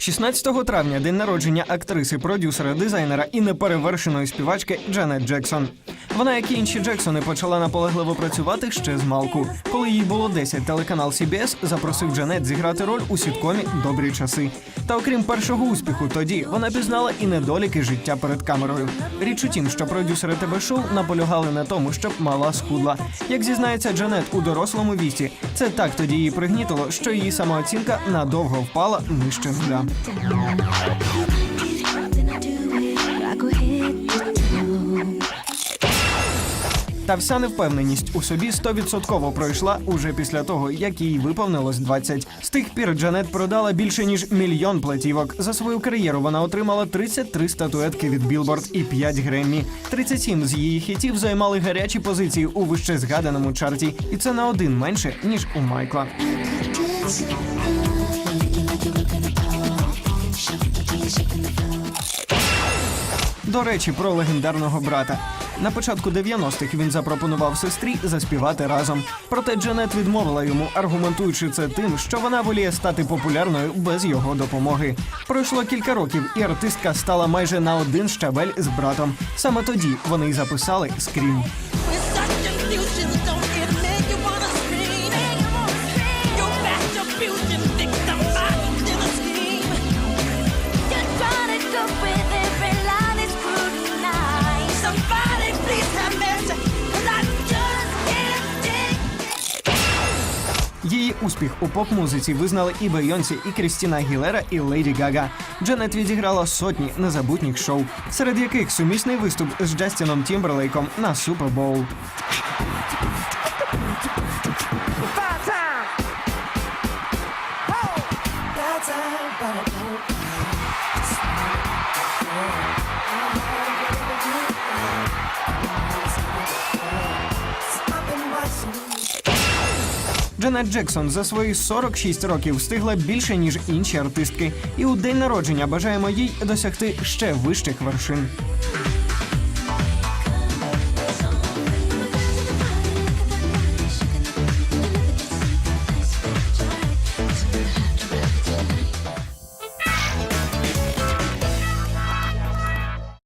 16 травня день народження актриси, продюсера, дизайнера і неперевершеної співачки Джанет Джексон. Вона, як і інші Джексони, почала наполегливо працювати ще з малку. Коли їй було 10, телеканал CBS запросив Джанет зіграти роль у сіткомі Добрі часи. Та окрім першого успіху, тоді вона пізнала і недоліки життя перед камерою. Річ у тім, що продюсери ТВ-шоу наполягали на тому, щоб мала схудла. Як зізнається Джанет у дорослому віці, це так тоді її пригнітило, що її самооцінка надовго впала нижче нуля. Та вся невпевненість у собі стовідсотково пройшла уже після того, як їй виповнилось 20. З тих пір Джанет продала більше ніж мільйон платівок. За свою кар'єру вона отримала 33 статуетки від Billboard і 5 Греммі. 37 з її хітів займали гарячі позиції у вище згаданому чарті, і це на один менше ніж у Майкла. До речі, про легендарного брата. На початку 90-х він запропонував сестрі заспівати разом. Проте Джанет відмовила йому, аргументуючи це тим, що вона воліє стати популярною без його допомоги. Пройшло кілька років, і артистка стала майже на один щабель з братом. Саме тоді вони й записали скрім. Успіх у поп-музиці визнали і Бейонсі, і Крістіна Гілера, і Леді Гага. Джанет відіграла сотні незабутніх шоу, серед яких сумісний виступ з Джастіном Тімберлейком на Супербоул. Джанет Джексон за свої 46 років встигла більше ніж інші артистки, і у день народження бажаємо їй досягти ще вищих вершин.